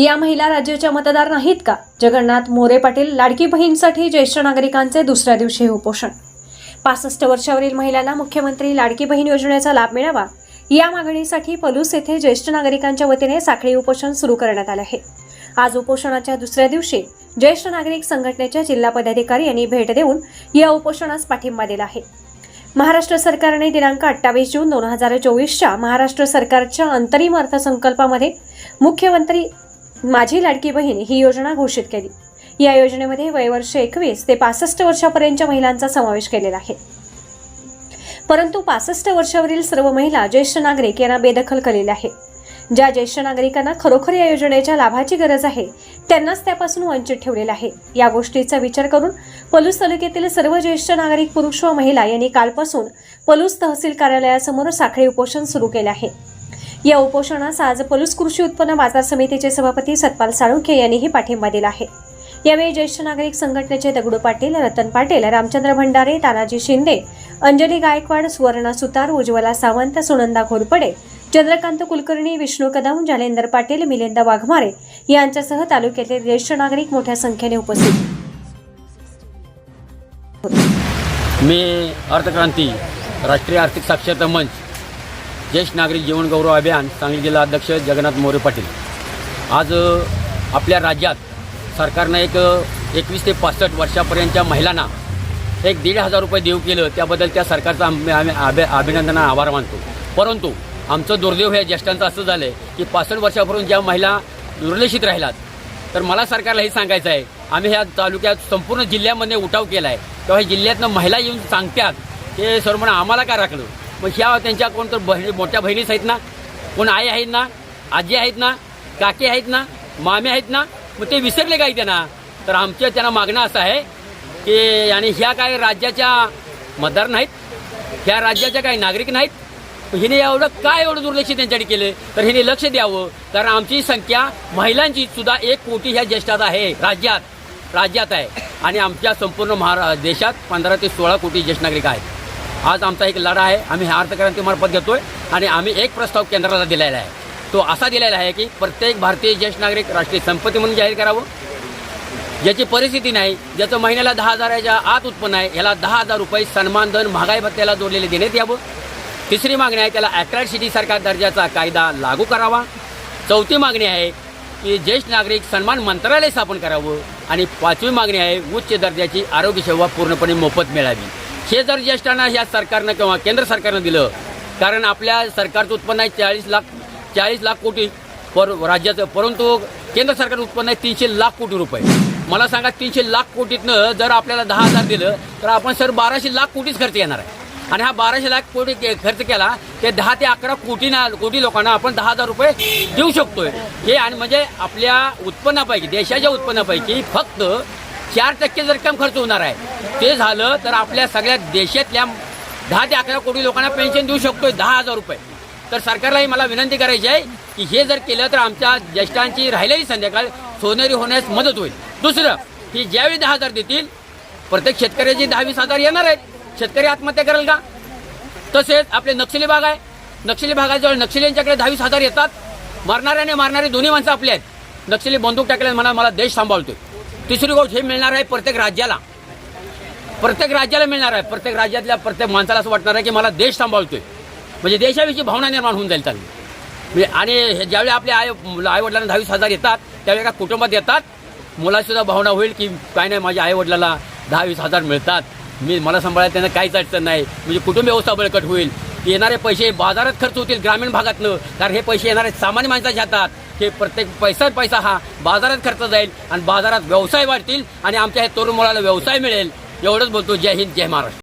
या महिला राज्याच्या मतदार नाहीत का? जगन्नाथ मोरे पाटील लाडकी बहीणसाठी ज्येष्ठ नागरिकांचे दुसऱ्या दिवशी उपोषण. पासष्ट वर्षावरील महिलांना मुख्यमंत्री लाडकी बहीण योजनेचा लाभ मिळावा. या मागणीसाठी पलूस येथे ज्येष्ठ नागरिकांच्या वतीने साखळी उपोषण सुरू करण्यात आलं आहे. आज उपोषणाच्या दुसऱ्या दिवशी ज्येष्ठ नागरिक संघटनेच्या जिल्हा पदाधिकारी यांनी भेट देऊन या उपोषणास पाठिंबा दिला आहे. महाराष्ट्र सरकारने दिनांक अठ्ठावीस जून दोन हजार चोवीसच्या महाराष्ट्र सरकारच्या अंतरिम अर्थसंकल्पामध्ये मुख्यमंत्री माझी लाडकी बहीण ही योजना घोषित केली. या योजनेमध्ये वयवर्ष एकवीस ते पासष्ट वर्षापर्यंतच्या महिलांचा समावेश केलेला आहे. परंतु पासष्ट वर्षावरील सर्व महिला ज्येष्ठ नागरिक यांना बेदखल केलेले आहे. ज्या ज्येष्ठ नागरिकांना खरोखर या योजनेच्या लाभाची गरज आहे त्यांनाच त्यापासून वंचित ठेवलेलं आहे. या गोष्टीचा विचार करून पलूस तालुक्यातील सर्व ज्येष्ठ नागरिक पुरुष व महिला यांनी कालपासून पलूस तहसील कार्यालयासमोर साखळी उपोषण सुरू केले आहे. या उपोषणास आज पलूस कृषी उत्पन्न बाजार समितीचे सभापती सतपाल साळुंखे यांनीही पाठिंबा दिला आहे. यावेळी ज्येष्ठ नागरिक संघटनेचे दगडू पाटील रतन पाटील रामचंद्र भंडारे तानाजी शिंदे अंजली गायकवाड सुवर्णा सुतार उज्ज्वला सावंत सुनंदा घोरपडे चंद्रकांत कुलकर्णी विष्णू कदम जालेंदर पाटील मिलिंद वाघमारे यांच्यासह तालुक्यातले ज्येष्ठ नागरिक मोठ्या संख्येने उपस्थित. मी अर्थक्रांती राष्ट्रीय आर्थिक साक्षरता मंच ज्येष्ठ नागरिक जीवन गौरव अभियान सांगली जिल्हा अध्यक्ष जगन्नाथ मोरे पाटील. आज आपल्या राज्यात सरकारनं एक एकवीस ते पासष्ट वर्षापर्यंतच्या महिलांना एक दीड हजार रुपये देऊ केलं त्याबद्दल त्या सरकारचा आम्ही आम्ही अभि अभिनंदन आभार मानतो. परंतु आमचं दुर्दैव हे ज्येष्ठांचं असं झालं आहे की पासष्ट वर्षापर्यंत ज्या महिला दुर्लक्षित राहिल्यात तर मला सरकारला हे सांगायचं आहे आम्ही ह्या तालुक्यात संपूर्ण जिल्ह्यामध्ये उठाव केला आहे तेव्हा जिल्ह्यातनं महिला येऊन सांगतात ते सर म्हणा आम्हाला काय राखलं? मग ह्या त्यांच्या कोण तर बहिणी मोठ्या बहिणीच आहेत ना? कोण आई आहेत ना? आजी आहेत ना? काकी आहेत ना? मामे आहेत ना? मग ते विसरले काही त्यांना तर आमच्या त्यांना मागणं असं आहे की आणि ह्या काय राज्याच्या मतदार नाहीत? ह्या राज्याच्या काही नागरिक नाहीत? हिने एवढं काय एवढं दुर्लक्ष त्यांच्याकडे केलं? तर हिने लक्ष द्यावं. कारण आमची संख्या महिलांची सुद्धा एक कोटी ह्या ज्येष्ठात आहे राज्यात. राज्यात आहे. आणि आमच्या संपूर्ण महारा देशात पंधरा ते सोळा कोटी ज्येष्ठ नागरिक आहेत. आज आमचा एक लढा आहे. आम्ही ह्या अर्थक्रांतीमार्फत घेतोय आणि आम्ही एक प्रस्ताव केंद्राला दिलेला आहे. तो असा दिलेला आहे की प्रत्येक भारतीय ज्येष्ठ नागरिक राष्ट्रीय संपत्ती म्हणून जाहीर करावं. ज्याची परिस्थिती नाही ज्याचं महिन्याला दहा हजाराच्या आत उत्पन्न आहे याला दहा हजार रुपये सन्मान धन महागाई भत्त्याला जोडलेले देण्यात यावं. तिसरी मागणी आहे त्याला ॲट्रॅक्ट सिटीसारखा दर्जाचा कायदा लागू करावा. चौथी मागणी आहे की ज्येष्ठ नागरिक सन्मान मंत्रालय स्थापन करावं. आणि पाचवी मागणी आहे उच्च दर्जाची आरोग्य सेवा पूर्णपणे मोफत मिळावी. हे जर ज्येष्ठांना ह्या सरकारनं किंवा केंद्र सरकारनं दिलं कारण आपल्या सरकारचं उत्पन्न आहे चाळीस लाख चाळीस लाख कोटी पर राज्याचं परंतु केंद्र सरकारचं उत्पन्न आहे तीनशे लाख कोटी रुपये. मला सांगा तीनशे लाख कोटीतनं जर आपल्याला दहा हजार दिलं तर आपण सर बाराशे लाख कोटीच खर्च येणार आहे. आणि हा बाराशे लाख कोटी खर्च केला ते दहा ते अकरा कोटी ना कोटी लोकांना आपण दहा हजार रुपये देऊ शकतोय. हे आणि म्हणजे आपल्या उत्पन्नापैकी देशाच्या उत्पन्नापैकी फक्त चार टक्के जर कम खर्च होणार आहे. ते झालं तर आपल्या सगळ्या देशातल्या दहा ते अकरा कोटी लोकांना पेन्शन देऊ शकतोय दहा हजार रुपये. तर सरकारलाही मला विनंती करायची आहे की हे जर केलं तर आमच्या ज्येष्ठांची राहिलेली संध्याकाळ सोनेरी होण्यास मदत होईल. दुसरं की ज्यावेळी दहा हजार देतील प्रत्येक शेतकऱ्याची दहा वीस हजार येणार आहेत. शेतकरी आत्महत्या करेल का? तसेच आपले नक्षली भाग आहे. नक्षली भागाजवळ नक्षलींच्याकडे दहावीस हजार येतात. मारणारे आणि मारणारे दोन्ही माणसं आपले आहेत. नक्षली बंदूक टाकल्याने म्हणा मला देश सांभाळतोय. तिसरी गोष्ट हे मिळणार आहे प्रत्येक राज्याला. प्रत्येक राज्याला मिळणार आहे. प्रत्येक राज्यातल्या प्रत्येक माणसाला असं वाटणार आहे की मला देश सांभाळतोय. म्हणजे देशाविषयी भावना निर्माण होऊन जाईल चांगली म्हणजे आणि हे ज्यावेळी आपल्या आई आईवडिलांना दहावीस हजार येतात त्यावेळी एका कुटुंबात येतात मुलासुद्धा भावना होईल की काय नाही माझ्या आईवडिलाला दहावीस हजार मिळतात. मी मला सांभाळायला त्यांना काहीच अडचण नाही. म्हणजे कुटुंब व्यवस्था बळकट होईल. येणारे पैसे बाजारात खर्च होतील ग्रामीण भागातनं. कारण हे पैसे येणारे सामान्य माणसाच्या हातात. हे प्रत्येक पैसा पैसा हा बाजारात खर्च जाईल आणि बाजारात व्यवसाय वाढतील आणि आमच्या हे तरुण मुलाला व्यवसाय मिळेल. एवढंच बोलतो. जय हिंद जय महाराष्ट्र.